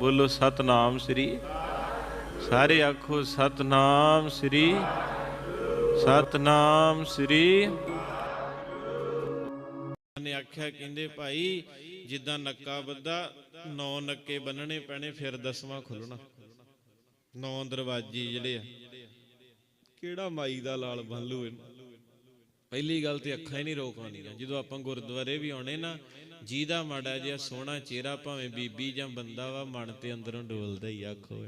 ਬੋਲੋ ਸਤਨਾਮ ਸ੍ਰੀ ਸਾਰੇ ਆਖੋ ਸਤਨਾਮ ਸ੍ਰੀ ਸਤਨਾਮ ਸ੍ਰੀ ਨੇ ਆਖਿਆ, ਕਹਿੰਦੇ ਭਾਈ, ਜਿੱਦਾਂ ਨੱਕਾ ਬੱਧਾ ਨੌ ਨੱਕੇ ਬੰਨਣੇ ਪੈਣੇ, ਫਿਰ ਦਸਵਾਂ ਖੁੱਲਣਾ। ਨੌ ਦਰਵਾਜ਼ੇ ਜਿਹੜੇ ਆ। ਕਿਹੜਾ ਮਾਈ ਦਾ ਲਾਲ ਬੰਨ ਲੂ ਇਹਨੂੰ? ਪਹਿਲੀ ਗੱਲ ਤੇ ਅੱਖਾਂ ਹੀ ਨਹੀਂ ਰੋਕ ਆਉਂਦੀਆਂ। ਜਦੋਂ ਆਪਾਂ ਗੁਰਦੁਆਰੇ ਵੀ ਆਉਣੇ ਨਾ ਜਿਹਦਾ ਮਾੜਾ ਜਿਹਾ ਸੋਹਣਾ ਚਿਹਰਾ ਭਾਵੇਂ ਬੀਬੀ ਜਾਂ ਬੰਦਾ ਵਾ, ਮਨ ਤੇ ਅੰਦਰੋਂ ਡੋਲਦਾ ਹੀ ਆਖੋ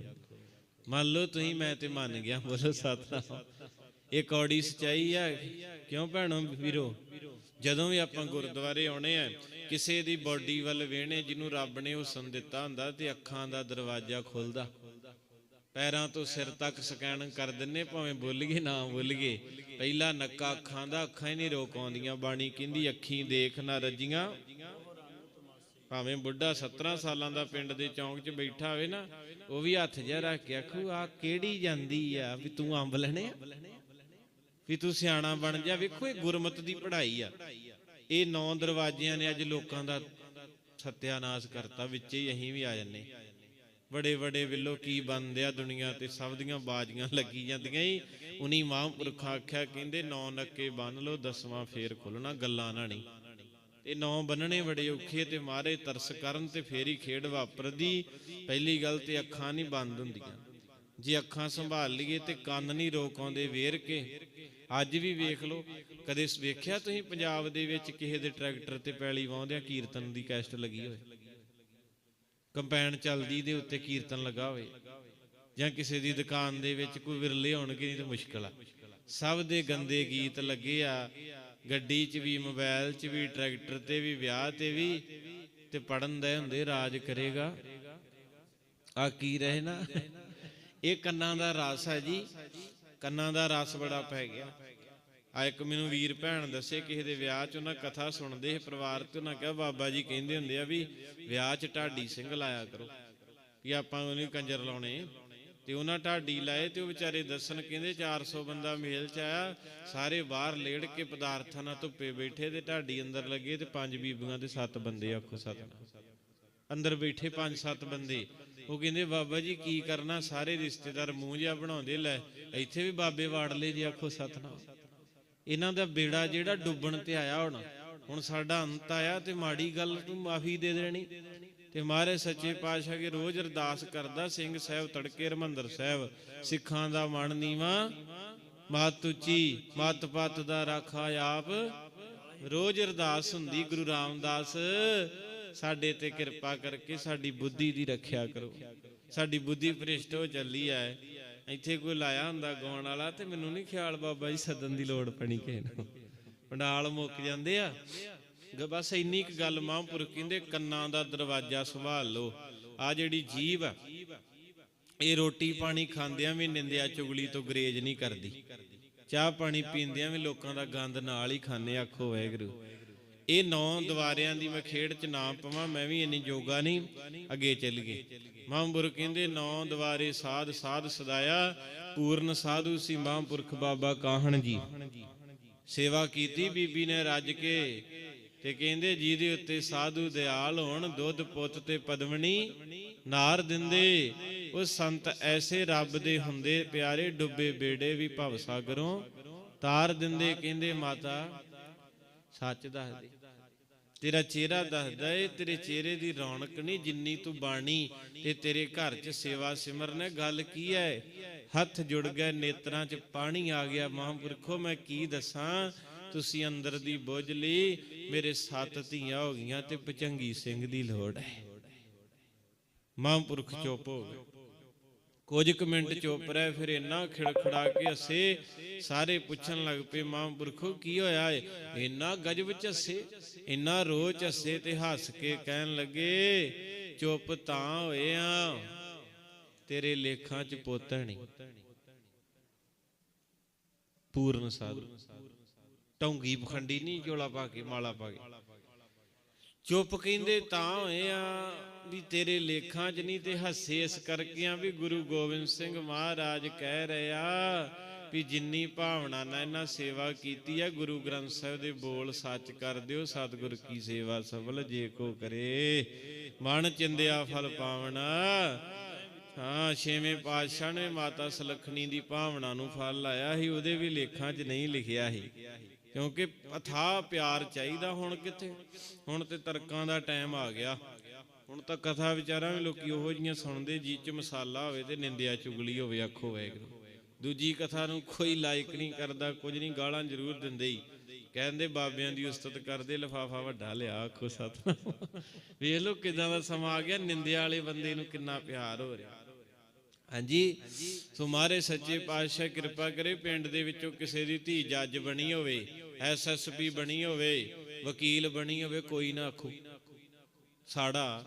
ਮੰਨ ਲਓ ਤੁਸੀਂ, ਮੈਂ ਤੇ ਮੰਨ ਗਿਆ, ਬੋਲੋ ਸਤਨਾਮ। ਇਹ ਕੌੜੀ ਸਚਾਈ ਆ। ਕਿਉਂ ਭੈਣੋ ਵੀਰੋ? ਜਦੋਂ ਵੀ ਆਪਾਂ ਗੁਰਦੁਆਰੇ ਆਉਣੇ ਆ, ਕਿਸੇ ਦੀ ਬਾਡੀ ਵੱਲ ਵੇਹਣੇ ਜਿਹਨੂੰ ਰੱਬ ਨੇ ਹੁਸਨ ਦਿੱਤਾ ਹੁੰਦਾ, ਤੇ ਅੱਖਾਂ ਦਾ ਦਰਵਾਜ਼ਾ ਖੁੱਲਦਾ। ਪੈਰਾਂ ਤੋਂ ਸਿਰ ਤੱਕ ਸਕੈਨ ਕਰ ਦਿੰਨੇ, ਭਾਵੇਂ ਬੋਲੀਏ ਨਾ ਬੋਲੀਏ ਪਹਿਲਾ ਨੱਕਾ ਅੱਖਾਂ ਦਾ, ਅੱਖਾਂ ਹੀ ਨਹੀਂ ਰੋਕ ਆਉਂਦੀਆਂ, ਬਾਣੀ ਕਹਿੰਦੀ, ਅੱਖੀਂ ਦੇਖ ਨਾ ਰੱਜੀਆਂ। ਭਾਵੇਂ ਬੁੱਢਾ 17 ਸਾਲਾਂ ਦਾ ਪਿੰਡ ਦੇ ਚੌਂਕ 'ਚ ਬੈਠਾ ਹੋਵੇ ਨਾ, ਉਹ ਵੀ ਹੱਥ ਜਿਹਾ ਰੱਖ ਕੇ ਆਖੂ ਆ ਕਿਹੜੀ ਜਾਂਦੀ ਆ ਵੀ ਤੂੰ ਅੰਬ ਲੈਣੇ ਵੀ ਤੂੰ ਸਿਆਣਾ ਬਣ ਜਾ, ਵੇਖੋ ਇਹ ਗੁਰਮਤ ਦੀ ਪੜ੍ਹਾਈ ਆ। ਇਹ ਨੌ ਦਰਵਾਜ਼ਿਆਂ ਨੇ ਅੱਜ ਲੋਕਾਂ ਦਾ ਸਤਿਆਨਾਸ਼ ਕਰਤਾ, ਵਿੱਚ ਹੀ ਅਸੀਂ ਵੀ ਆ ਜੰਨੇ। ਬੜੇ ਬੜੇ ਵਿੱਲੋ ਕੀ ਬਣਦੇ ਆ ਦੁਨੀਆ ਤੇ? ਸਭ ਦੀਆਂ ਬਾਜੀਆਂ ਲੱਗੀ ਜਾਂਦੀਆਂ ਹੀ ਉਨੀ ਮਹਾਂਪੁਰਖਾਂ ਆਖਿਆ, ਕਹਿੰਦੇ, ਨੌ ਨੱਕੇ ਬੰਨ ਲਓ, ਦਸਵਾਂ ਫੇਰ ਖੁੱਲਣਾ ਗੱਲਾਂ ਨਾ। ਨਹੀਂ ਤੇ ਨੌ ਬੰਨਣੇ ਬੜੇ ਔਖੇ ਤੇ ਮਾਰੇ ਤਰਸ ਕਰਨ ਤੇ ਫੇਰ ਹੀ ਖੇਡ ਵਾਪਰਦੀ। ਪਹਿਲੀ ਗੱਲ ਤੇ ਅੱਖਾਂ ਨਹੀਂ ਬੰਦ ਹੁੰਦੀਆਂ। ਜੇ ਅੱਖਾਂ ਸੰਭਾਲ ਲਈਏ ਤੇ ਕੰਨ ਨਹੀਂ ਰੋਕ ਆਉਂਦੇ ਵੇਰ ਕੇ। ਅੱਜ ਵੀ ਵੇਖ ਲਓ, ਕਦੇ ਵੇਖਿਆ ਤੁਸੀਂ ਪੰਜਾਬ ਦੇ ਵਿੱਚ ਕਿਸੇ ਦੇ ਟਰੈਕਟਰ ਤੇ ਪੈਲੀ ਵਾਉਂਦਿਆਂ ਕੀਰਤਨ ਦੀ ਕੈਸਟ ਲੱਗੀ ਹੋਵੇ ਕੰਪੈਨ ਚੱਲਦੀ ਦੇ ਉੱਤੇ ਕੀਰਤਨ ਲੱਗਾ ਹੋਵੇ ਜਾਂ ਕਿਸੇ ਦੀ ਦੁਕਾਨ ਦੇ ਵਿੱਚ ਕੋਈ ਵਿਰਲੇ ਹੋਣਗੇ ਨਹੀਂ ਤਾਂ ਮੁਸ਼ਕਲ ਆ। ਸਭ ਦੇ ਗੰਦੇ ਗੀਤ ਲੱਗੇ ਆ। ਗੱਡੀ 'ਚ ਵੀ ਮੋਬਾਈਲ 'ਚ ਵੀ, ਟਰੈਕਟਰ ਤੇ ਵੀ, ਵਿਆਹ ਤੇ ਵੀ ਤੇ ਪੜਨ ਦੇ ਹੁੰਦੇ, ਰਾਜ ਕਰੇਗਾ। ਆ ਕੀ ਰਹੇ ਨਾ? ਇਹ ਕੰਨਾਂ ਦਾ ਰਸ ਹੈ ਜੀ। ਕੰਨਾਂ ਦਾ ਰਸ ਬੜਾ ਪੈ ਗਿਆ। ਆ ਇੱਕ ਮੈਨੂੰ ਵੀਰ ਭੈਣ ਦੱਸੇ, ਕਿਸੇ ਦੇ ਵਿਆਹ 'ਚ ਉਹਨਾਂ ਕਥਾ ਸੁਣਦੇ ਸੀ, ਪਰਿਵਾਰ ਤੇ ਉਹਨਾਂ ਕਿਹਾ, ਬਾਬਾ ਜੀ ਕਹਿੰਦੇ ਹੁੰਦੇ ਆ ਵੀ ਵਿਆਹ 'ਚ ਢਾਡੀ ਸਿੰਘ ਲਾਇਆ ਕਰੋ। ਕਿ ਆਪਾਂ ਉਹਨੂੰ ਕੰਜਰ ਲਾਉਣੇ। ਤੇ ਉਹਨਾਂ ਢਾਡੀ ਲਾਏ ਤੇ ਉਹ ਵਿਚਾਰੇ ਦੱਸਣ ਕਹਿੰਦੇ 400 ਬੰਦਾ ਮੇਲ 'ਚ ਆਇਆ, ਸਾਰੇ ਬਾਹਰ ਲੇੜ ਕੇ ਪਦਾਰਥਾਂ ਨਾਲ ਧੁੱਪੇ ਬੈਠੇ ਤੇ ਢਾਡੀ ਅੰਦਰ ਲੱਗੇ ਤੇ ਪੰਜ ਬੀਬੀਆਂ ਤੇ ਸੱਤ ਬੰਦੇ ਆਖੋ ਸੱਤ। ਅੰਦਰ ਬੈਠੇ ਪੰਜ ਸੱਤ ਬੰਦੇ। ਉਹ ਕਹਿੰਦੇ, ਬਾਬਾ ਜੀ ਕੀ ਕਰਨਾ? ਸਾਰੇ ਰਿਸ਼ਤੇਦਾਰ ਮੂੰਹ ਜਿਹਾ ਬਣਾਉਂਦੇ, ਲੈ, ਇੱਥੇ ਵੀ ਬਾਬੇ ਵਾੜ ਲਏ ਜੀ ਆਖੋ ਸਤਨਾਮ। ਇਹਨਾਂ ਦਾ ਬੇੜਾ ਜਿਹੜਾ ਡੁੱਬਣ ਤੇ ਆਇਆ ਹੁਣ ਹੁਣ ਸਾਡਾ ਅੰਤ ਆਇਆ ਤੇ ਮਾੜੀ ਗੱਲ ਤੂੰ ਮਾਫੀ ਦੇ ਦੇਣੀ। ਤੇ ਮਹਾਰਾਜ ਸੱਚੇ ਪਾਤਸ਼ਾਹ ਕੇ ਰੋਜ਼ ਅਰਦਾਸ ਕਰਦਾ, ਸਿੰਘ ਸਾਹਿਬ ਤੜਕੇ ਹਰਮੰਦਰ ਸਾਹਿਬ, ਸਿੱਖਾਂ ਦਾ ਮਨ ਨੀਵਾ, ਮਤ ਉੱਚੀ, ਮਤ ਪਤ ਦਾ ਰਾਖਾ ਆਪ। ਰੋਜ਼ ਅਰਦਾਸ ਹੁੰਦੀ ਗੁਰੂ ਰਾਮਦਾਸ, ਸਾਡੇ ਤੇ ਕਿਰਪਾ ਕਰਕੇ ਸਾਡੀ ਬੁੱਧੀ ਦੀ ਰੱਖਿਆ ਕਰੋ। ਸਾਡੀ ਬੁੱਧੀ ਭ੍ਰਿਸ਼ਟ ਹੋ ਚੱਲੀ ਐ ਇੱਥੇ ਕੋਈ ਲਾਇਆ ਹੁੰਦਾ ਗਾਉਣ ਵਾਲਾ ਤੇ ਮੈਨੂੰ ਨਹੀਂ ਖਿਆਲ ਬਾਬਾ ਜੀ ਸੱਦਣ ਦੀ ਲੋੜ ਪਣੀ ਕਿਸੇ ਨੂੰ। ਪੰਡਾਲ ਮੁੱਕ ਜਾਂਦੇ ਆ। ਬਸ ਇੰਨੀ ਕੁ ਗੱਲ ਮਹਾਂਪੁਰਖ ਕਹਿੰਦੇ, ਕੰਨਾਂ ਦਾ ਦਰਵਾਜ਼ਾ ਸੰਭਾਲ ਲਓ। ਆ ਜਿਹੜੀ ਜੀਭ ਆ, ਇਹ ਰੋਟੀ ਪਾਣੀ ਖਾਂਦਿਆਂ ਵੀ ਨਿੰਦਿਆ, ਚੁਗਲੀ ਤੋਂ ਗਰੇਜ ਨਹੀਂ ਕਰਦੀ। ਚਾਹ ਪਾਣੀ ਪੀਂਦਿਆਂ ਵੀ ਲੋਕਾਂ ਦਾ ਗੰਦ ਨਾਲ ਹੀ ਖਾਣੇ ਆਖੋ ਵਾਹਿਗੁਰੂ। ਇਹ ਨੌ ਦਵਾਰਿਆਂ ਦੀ ਮੈਂ ਖੇਡ ਚ ਨਾ ਪਵਾਂ, ਮੈਂ ਵੀ ਇੰਨੀ ਜੋਗਾ ਨਹੀਂ, ਅੱਗੇ ਚੱਲ ਗਏ। ਮਹਾਂਪੁਰਖ ਕਹਿੰਦੇ, ਨੌ ਦਵਾਰੇ ਸਾਧ ਸਾਧ ਸਦਾਇਆ, ਪੂਰਨ ਸਾਧੂ ਸੀ ਮਹਾਂਪੁਰਖ ਬਾਬਾ ਕਾਹਣ ਜੀ। ਸੇਵਾ ਕੀਤੀ ਬੀਬੀ ਨੇ ਰੱਜ ਕੇ ਤੇ ਕਹਿੰਦੇ ਜਿਹਦੇ ਉੱਤੇ ਸਾਧੂ ਦਿਆਲ ਹੋਣ, ਦੁੱਧ ਪੁੱਤ ਤੇ ਪਦਵਣੀ ਨਾਰ ਦਿੰਦੇ, ਉਹ ਸੰਤ ਐਸੇ ਰੱਬ ਦੇ ਹੁੰਦੇ, ਪਿਆਰੇ ਡੁੱਬੇ ਬੇੜੇ ਵੀ ਭਵ ਸਾਗਰੋਂ ਤਾਰ ਦਿੰਦੇ, ਕਹਿੰਦੇ ਮਾਤਾ, ਸੱਚ ਦੱਸਦੇ। ਤੇਰਾ ਚਿਹਰਾ ਦੱਸਦਾ ਏ, ਤੇਰੇ ਚਿਹਰੇ ਦੀ ਰੌਣਕ ਨਹੀਂ ਜਿੰਨੀ ਤੂੰ ਬਾਣੀ ਤੇ ਤੇਰੇ ਘਰ 'ਚ ਸੇਵਾ ਸਿਮਰਨ ਹੈ। ਗੱਲ ਕੀ ਹੈ? ਹੱਥ ਜੁੜ ਗਏ, ਨੇਤਰਾਂ 'ਚ ਪਾਣੀ ਆ ਗਿਆ। ਮਹਾਂਪੁਰਖੋ, ਮੈਂ ਕੀ ਦੱਸਾਂ? ਤੁਸੀਂ ਅੰਦਰ ਦੀ ਬੁੱਝ ਲਈ ਮੇਰੇ ਸੱਤ ਧੀਆਂ ਹੋ ਗਈਆਂ ਤੇ ਪਚੰਗੀ ਸਿੰਘ ਦੀ ਲੋੜ ਹੈ। ਮਹਾਂਪੁਰਖ ਚੁੱਪ ਹੋ ਗਏ। ਕੁਝ ਕੁ ਮਿੰਟ ਚੁੱਪ ਰਹਿ, ਫਿਰ ਇੰਨਾ ਖਿੜਖੜਾ ਕੇ ਹੱਸੇ, ਸਾਰੇ ਪੁੱਛਣ ਲੱਗ ਪਏ, ਮਹਾਂਪੁਰਖੋ, ਕੀ ਹੋਇਆ ਏ? ਇੰਨਾ ਗਜਬ ਚ ਹੱਸੇ, ਇੰਨਾ ਰੋਹ ਚ ਹੱਸੇ ਤੇ ਹੱਸ ਕੇ ਕਹਿਣ ਲੱਗੇ, ਚੁੱਪ ਤਾਂ ਹੋਏ ਆ, ਤੇਰੇ ਲੇਖਾਂ ਚ ਪੋਤਣੀ ਨਹੀਂ। ਪੂਰਨ ਸਾਧੂ। ਟੌਂਗੀ ਪਖੰਡੀ ਨਹੀਂ ਝੋਲਾ ਪਾ ਕੇ, ਮਾਲਾ ਪਾ ਕੇ। ਚੁੱਪ ਕਹਿੰਦੇ ਤਾਂ ਹੋਏ ਆ ਵੀ ਤੇਰੇ ਲੇਖਾਂ 'ਚ ਨਹੀਂ ਤੇ ਹੱਸੇ ਇਸ ਕਰਕੇ ਆ ਵੀ ਗੁਰੂ ਗੋਬਿੰਦ ਸਿੰਘ ਮਹਾਰਾਜ ਕਹਿ ਰਿਹਾ ਵੀ ਜਿੰਨੀ ਭਾਵਨਾ ਨਾਲ ਇਹਨਾਂ ਸੇਵਾ ਕੀਤੀ ਹੈ ਗੁਰੂ ਗ੍ਰੰਥ ਸਾਹਿਬ ਦੇ ਬੋਲ ਸੱਚ ਕਰ ਦਿਓ, ਸਤਿਗੁਰ ਕੀ ਸੇਵਾ ਸਫਲ ਜੇ ਕੋ ਕਰੇ। ਮਨ ਚਿੰਦਿਆ ਫਲ ਪਾਵਣਾ। ਹਾਂ, ਛੇਵੇਂ ਪਾਤਸ਼ਾਹ ਨੇ ਮਾਤਾ ਸੁਲੱਖਣੀ ਦੀ ਭਾਵਨਾ ਨੂੰ ਫਲ ਲਾਇਆ ਸੀ, ਉਹਦੇ ਵੀ ਲੇਖਾਂ 'ਚ ਨਹੀਂ ਲਿਖਿਆ ਸੀ। ਕਿਉਂਕਿ ਅਥਾਹ ਪਿਆਰ ਚਾਹੀਦਾ ਹੁਣ ਕਿੱਥੇ? ਹੁਣ ਤੇ ਤਰਕਾਂ ਦਾ ਟਾਈਮ ਆ ਗਿਆ। ਹੁਣ ਤਾਂ ਕਥਾ ਵਿਚਾਰਾਂ ਵੀ ਲੋਕੀ ਉਹੋ ਜੀਆਂ ਸੁਣਦੇ ਜੀ ਚ ਮਸਾਲਾ ਹੋਵੇ ਤੇ ਨਿੰਦਿਆ ਚੁਗਲੀ ਹੋਵੇ, ਆਖੋ ਵੈਗਰੂ ਦੂਜੀ ਕਥਾ ਨੂੰ ਕੋਈ ਲਾਇਕ ਨਹੀਂ ਕਰਦਾ, ਕੁਝ ਨਹੀਂ ਗਾਲਾਂ ਜ਼ਰੂਰ ਦਿੰਦੇ ਹੀ। ਕਹਿੰਦੇ ਬਾਬਿਆਂ ਦੀ ਉਸਤਤ ਕਰਦੇ, ਲਫਾਫਾ ਵੱਡਾ ਲਿਆ, ਆਖੋ ਸਤਨਾਮ। ਵੇਖ ਲਓ ਕਿਦਾਂ ਦਾ ਸਮਾਂ ਆ ਗਿਆ, ਨਿੰਦਿਆ ਵਾਲੇ ਬੰਦੇ ਨੂੰ ਕਿੰਨਾ ਪਿਆਰ ਹੋ ਰਿਹਾ। ਹਾਂਜੀ, ਸੋ ਮਾਰੇ ਸੱਚੇ ਪਾਤਸ਼ਾਹ ਕਿਰਪਾ ਕਰੇ, ਪਿੰਡ ਦੇ ਵਿੱਚੋਂ ਕਿਸੇ ਦੀ ਧੀ ਜੱਜ ਬਣੀ ਹੋਵੇ ਐਸਐਸਪੀ ਬਣੀ ਹੋਵੇ, ਵਕੀਲ ਬਣੀ ਹੋਵੇ, ਕੋਈ ਨਾ ਆਖੋ। ਸਾੜਾ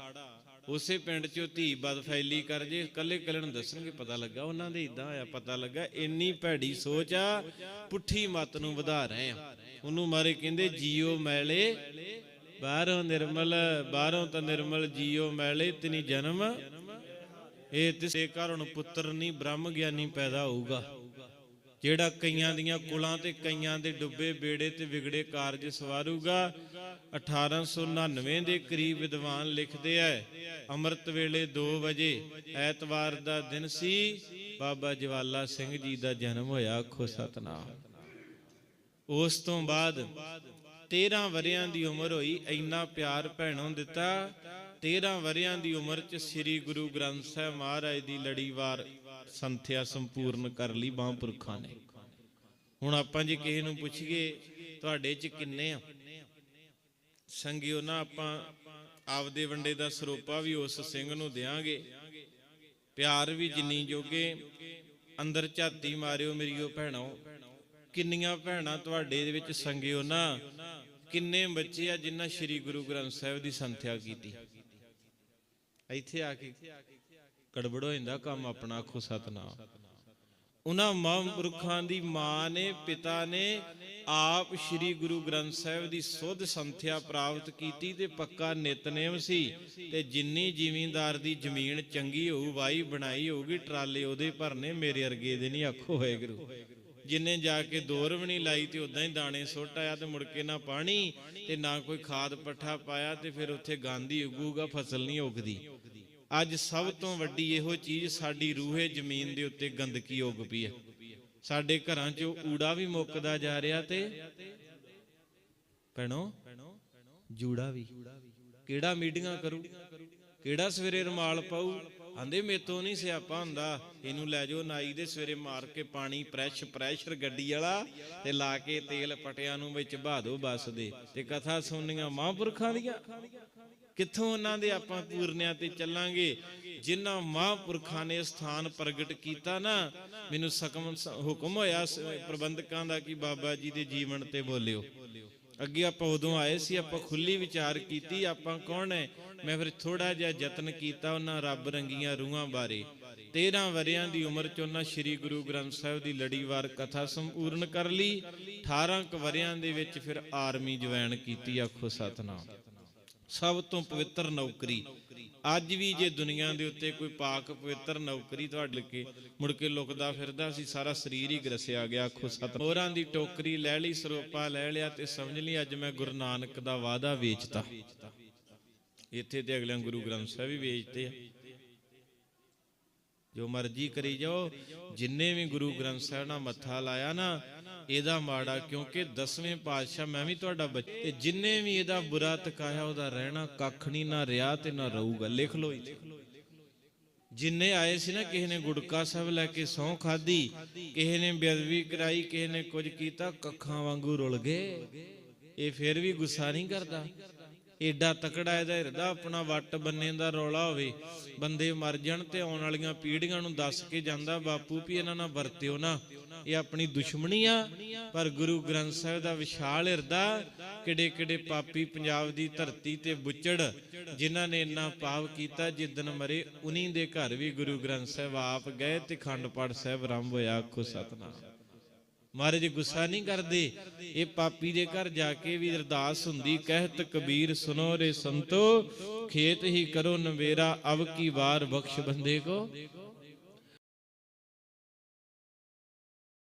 ਉਸੇ ਪਿੰਡ ਚੋਂ ਧੀ ਬਦਫੈਲੀ ਕਰ ਜੇ, ਕੱਲੇ ਕੱਲੇ ਨੂੰ ਦੱਸਣਗੇ, ਪਤਾ ਲੱਗਾ ਉਹਨਾਂ ਦੇ ਇਦਾਂ ਆਇਆ ਪਤਾ ਲੱਗਾ ਇੰਨੀ ਭੈੜੀ ਸੋਚ ਆ, ਪੁੱਠੀ ਮਤ ਨੂੰ ਵਧਾ ਰਹੇ ਆ। ਉਹਨੂੰ ਮਾਰੇ ਕਹਿੰਦੇ, ਜੀਓ ਮੈਲੇ, ਬਾਹਰੋਂ ਨਿਰਮਲ, ਬਾਹਰੋਂ ਤਾਂ ਨਿਰਮਲ ਜੀਓ ਮੈਲੇ, ਤਿਨੀ ਜਨਮ। ਇਹ ਤਿਸੇ ਘਰ ਪੁੱਤਰ ਨਹੀਂ ਬ੍ਰਹਮ ਗਿਆਨੀ ਪੈਦਾ ਹੋਊਗਾ। ਜਿਹੜਾ ਕਈਆਂ ਦੀਆਂ ਕੁਲਾਂ ਤੇ ਕਈਆਂ ਦੇ ਡੁੱਬੇ ਬੇੜੇ ਤੇ ਵਿਗੜੇ ਕਾਰਜ ਸਵਾਰੂਗਾ 1899 ਦੇ ਕਰੀਬ ਵਿਦਵਾਨ ਲਿਖਦੇ ਐ, ਅੰਮ੍ਰਿਤ ਵੇਲੇ 2 ਵਜੇ ਐਤਵਾਰ ਦਾ ਦਿਨ ਸੀ, ਬਾਬਾ ਜਵਾਲਾ ਸਿੰਘ ਜੀ ਦਾ ਜਨਮ ਹੋਇਆ ਆਖੋ ਸਤਨਾਮ। ਉਸ ਤੋਂ ਬਾਅਦ 13 ਵਰਿਆਂ ਦੀ ਉਮਰ ਹੋਈ, ਇੰਨਾ ਪਿਆਰ ਭੈਣੋਂ ਦਿੱਤਾ 13 ਵਰਿਆਂ ਦੀ ਉਮਰ ਚ ਸ੍ਰੀ ਗੁਰੂ ਗ੍ਰੰਥ ਸਾਹਿਬ ਮਹਾਰਾਜ ਦੀ ਲੜੀਵਾਰ ਸੰਥਿਆ ਸੰਪੂਰਨ ਕਰ ਲਈ ਮਹਾਂਪੁਰਖਾਂ ਨੇ। ਹੁਣ ਆਪਾਂ ਜੇ ਕਿਸੇ ਨੂੰ ਪੁੱਛੀਏ, ਤੁਹਾਡੇ ਚ ਕਿੰਨੇ ਆ? ਸੰਗਿਓ ਨਾ ਆਪਾਂ ਆਪਦੇ ਵੰਡੇ ਦਾ ਸਰੋਪਾ ਵੀ ਉਸ ਸਿੰਘ ਨੂੰ ਦੇਾਂਗੇ ਪਿਆਰ ਵੀ ਜਿੰਨੀ ਜੋਗੇ, ਅੰਦਰ ਝਾਤੀ ਮਾਰਿਓ ਮੇਰੀਓ ਭੈਣੋ। ਕਿੰਨੀਆਂ ਭੈਣਾਂ ਤੁਹਾਡੇ ਦੇ ਵਿੱਚ ਸੰਗਿਓ ਨਾ, ਕਿੰਨੇ ਬੱਚੇ ਆ ਜਿਨ੍ਹਾਂ ਸ੍ਰੀ ਗੁਰੂ ਗ੍ਰੰਥ ਸਾਹਿਬ ਦੀ ਸੰਥਿਆ ਕੀਤੀ। ਇੱਥੇ ਆ ਕੇ ਗੜਬੜ ਹੋ ਜਾਂਦਾ, ਕੰਮ ਆਪਣਾ ਆਖੋ ਸਤਨਾਮ। ਉਹਨਾਂ ਮਹਾਂਪੁਰਖਾਂ ਦੀ ਮਾਂ ਨੇ, ਪਿਤਾ ਨੇ ਆਪ ਸ੍ਰੀ ਗੁਰੂ ਗ੍ਰੰਥ ਸਾਹਿਬ ਦੀ ਸੁੱਧ ਸੰਥਿਆ ਪ੍ਰਾਪਤ ਕੀਤੀ ਤੇ ਪੱਕਾ ਨਿਤਨੇਮ ਸੀ ਤੇ ਜਿੰਨੀ ਜ਼ਿਮੀਂਦਾਰ ਦੀ ਜ਼ਮੀਨ ਚੰਗੀ ਹੋਊ ਵਾਈ ਬਣਾਈ ਹੋਊਗੀ, ਟਰਾਲੇ ਉਹਦੇ ਭਰਨੇ, ਮੇਰੇ ਅਰਗੇ ਦੇ ਨਹੀਂ ਆਖੋ ਹੋਏ ਗੁਰੂ। ਜਿੰਨੇ ਜਾ ਕੇ ਦੋਰ ਵੀ ਨਹੀਂ ਲਾਈ ਤੇ ਉਦਾਂ ਹੀ ਦਾਣੇ ਸੁੱਟ ਆਇਆ ਤੇ ਮੁੜ ਕੇ ਨਾ ਪਾਣੀ ਤੇ ਨਾ ਕੋਈ ਖਾਦ ਪੱਠਾ ਪਾਇਆ ਤੇ ਫਿਰ ਉੱਥੇ ਗਾਂਧੀ ਉਗੂਗਾ, ਫਸਲ ਨਹੀਂ ਉਗਦੀ। ਅੱਜ ਸਭ ਤੋਂ ਵੱਡੀ ਇਹੋ ਚੀਜ਼ ਸਾਡੀ ਰੂਹੇ ਜ਼ਮੀਨ ਦੇ ਉੱਤੇ ਗੰਦਗੀ ਉਗ ਪਈ ਹੈ। ਸਾਡੇ ਘਰਾਂ 'ਚ ਊੜਾ ਵੀ ਮੁੱਕਦਾ ਜਾ ਰਿਹਾ ਤੇ ਭੈਣੋ, ਜੂੜਾ ਵੀ। ਕਿਹੜਾ ਮੀਟਿੰਗਾਂ ਕਰੂ? ਕਿਹੜਾ ਸਵੇਰੇ ਰਮਾਲ ਪਾਉ ਆਂਦੇ, ਮੇਤੋਂ ਨਹੀਂ ਸਿਆਪਾ ਹੁੰਦਾ। ਇਹਨੂੰ ਲੈ ਜਾਓ ਨਾਈ ਦੇ ਸਵੇਰੇ ਮਾਰ ਕੇ ਪਾਣੀ ਪ੍ਰੈਸ਼ ਪ੍ਰੈਸ਼ਰ ਗੱਡੀ ਵਾਲਾ ਤੇ ਲਾ ਕੇ ਤੇਲ ਪਟਿਆਂ ਨੂੰ ਵਿੱਚ ਬਹਾ ਦਿਓ ਬੱਸ ਦੇ। ਤੇ ਕਥਾ ਸੁਣਨੀਆਂ ਮਹਾਂਪੁਰਖਾਂ ਦੀਆਂ। ਕਿੱਥੋਂ ਉਹਨਾਂ ਦੇ ਆਪਾਂ ਪੂਰਨਿਆਂ ਤੇ ਚੱਲਾਂਗੇ? ਜਿਨ੍ਹਾਂ ਮਹਾਂਪੁਰਖਾਂ ਨੇ ਸਥਾਨ ਪ੍ਰਗਟ ਕੀਤਾ ਨਾ, ਮੈਨੂੰ ਸਕਮ ਹੁਕਮ ਹੋਇਆ ਪ੍ਰਬੰਧਕਾਂ ਦਾ ਕਿ ਬਾਬਾ ਜੀ ਦੇ ਜੀਵਨ ਤੇ ਬੋਲਿਓ। ਅੱਗੇ ਆਪਾਂ ਉਦੋਂ ਆਏ ਸੀ, ਆਪਾਂ ਖੁੱਲੀ ਵਿਚਾਰ ਕੀਤੀ, ਆਪਾਂ ਕੌਣ ਹੈ? ਮੈਂ ਫਿਰ ਥੋੜਾ ਜਿਹਾ ਯਤਨ ਕੀਤਾ ਉਹਨਾਂ ਰੱਬ ਰੰਗੀਆਂ ਰੂਹਾਂ ਬਾਰੇ। 13 ਵਰਿਆਂ ਦੀ ਉਮਰ ਚ ਉਹਨਾਂ ਸ੍ਰੀ ਗੁਰੂ ਗ੍ਰੰਥ ਸਾਹਿਬ ਦੀ ਲੜੀਵਾਰ ਕਥਾ ਸੰਪੂਰਨ ਕਰ ਲਈ। 18 ਕ ਵਰਿਆਂ ਦੇ ਵਿੱਚ ਫਿਰ ਆਰਮੀ ਜੁਆਇਨ ਕੀਤੀ, ਆਖੋ ਸਤਨਾਮ। ਸਭ ਤੋਂ ਪਵਿੱਤਰ ਨੌਕਰੀ। ਅੱਜ ਵੀ ਜੇ ਦੁਨੀਆ ਦੇ ਉੱਤੇ ਕੋਈ ਪਾਕ ਪਵਿੱਤਰ ਨੌਕਰੀ ਤੁਹਾਡੇ ਲੱਗੇ ਮੁੜ ਕੇ ਲੁਕਦਾ ਫਿਰਦਾ ਸੀ, ਸਾਰਾ ਸਰੀਰ ਹੀ ਗਰਸਿਆ ਗਿਆ ਆਖੋ ਸਤ। ਹੋਰਾਂ ਦੀ ਟੋਕਰੀ ਲੈ ਲਈ, ਸਰੋਪਾ ਲੈ ਲਿਆ ਤੇ ਸਮਝ ਲਈ ਅੱਜ ਮੈਂ ਗੁਰੂ ਨਾਨਕ ਦਾ ਵਾਅਦਾ ਵੇਚਤਾ। ਇੱਥੇ ਤੇ ਅਗਲਿਆਂ ਗੁਰੂ ਗ੍ਰੰਥ ਸਾਹਿਬ ਵੀ ਵੇਚਦੇ ਆ। ਜੋ ਮਰਜ਼ੀ ਕਰੀ ਜਾਓ, ਜਿੰਨੇ ਵੀ ਗੁਰੂ ਗ੍ਰੰਥ ਸਾਹਿਬ ਨਾਲ ਮੱਥਾ ਲਾਇਆ ਨਾ ਇਹਦਾ ਮਾੜਾ ਕਿਉਂਕਿ ਦਸਵੇਂ ਪਾਤਸ਼ਾਹ, ਮੈਂ ਵੀ ਤੁਹਾਡਾ ਬੱਚਾ, ਤੇ ਜਿੰਨੇ ਵੀ ਇਹਦਾ ਬੁਰਾ ਤਕਾਇਆ, ਉਹਦਾ ਰਹਿਣਾ ਕੱਖ ਨਹੀਂ, ਨਾ ਰਿਹਾ ਤੇ ਨਾ ਰਹੂਗਾ। ਲਿਖ ਲਓ ਇੱਥੇ। ਜਿੰਨੇ ਆਏ ਸੀ ਨਾ, ਕਿਸੇ ਨੇ ਗੁੜਕਾ ਸਾਹਿਬ ਲੈ ਕੇ ਸਹੁੰ ਖਾਦੀ ਕਿਸੇ ਨੇ ਬੇਅਦਬੀ ਕਰਾਈ, ਕਿਸੇ ਨੇ ਕੁਝ ਕੀਤਾ, ਕੱਖਾਂ ਵਾਂਗੂ ਰੁਲ ਗਏ। ਇਹ ਫਿਰ ਵੀ ਗੁੱਸਾ ਨਹੀਂ ਕਰਦਾ। ਏਡਾ ਤਕੜਾ ਇਹਦਾ ਹਿਰਦਾ, ਆਪਣਾ ਵੱਟ ਬੰਨੇ ਦਾ ਰੌਲਾ ਹੋਵੇ, ਬੰਦੇ ਮਰ ਜਾਣ ਤੇ ਆਉਣ ਵਾਲੀਆਂ ਪੀੜ੍ਹੀਆਂ ਨੂੰ ਦੱਸ ਕੇ ਜਾਂਦਾ, ਬਾਪੂ ਵੀ ਇਹਨਾਂ ਨਾਲ ਵਰਤਿਓ ਨਾ। ਇਹ ਆਪਣੀ ਦੁਸ਼ਮਣੀ ਆ, ਪਰ ਗੁਰੂ ਗ੍ਰੰਥ ਸਾਹਿਬ ਦਾ ਵਿਸ਼ਾਲ ਹਿਰਦਾ ਕਿਡੇ ਕਿਡੇ ਪਾਪੀ ਪੰਜਾਬ ਦੀ ਧਰਤੀ ਤੇ ਬੁੱਚੜ, ਜਿਨ੍ਹਾਂ ਨੇ ਇੰਨਾ ਪਾਪ ਕੀਤਾ ਜਿੱਦਨ ਮਰੇ, ਉਨੀ ਦੇ ਘਰ ਵੀ ਗੁਰੂ ਗ੍ਰੰਥ ਸਾਹਿਬ ਆਪ ਗਏ ਤੇ ਖੰਡ ਪਾਠ ਸਾਹਿਬ ਆਰੰਭ ਹੋਇਆ, ਆਖੋ ਸਤਨਾਮ। ਮਹਾਰਾਜ ਗੁੱਸਾ ਨਹੀਂ ਕਰਦੇ, ਇਹ ਪਾਪੀ ਦੇ ਘਰ ਜਾ ਕੇ ਵੀ ਅਰਦਾਸ ਹੁੰਦੀ, ਕਹਿਤ ਕਬੀਰ ਸੁਨੋ ਰੇ ਸੰਤੋ, ਖੇਤ ਹੀ ਕਰੋ ਨਵੇਰਾ, ਅਬ ਕੀ ਵਾਰ ਬਖਸ਼ ਬੰਦੇ ਕੋ।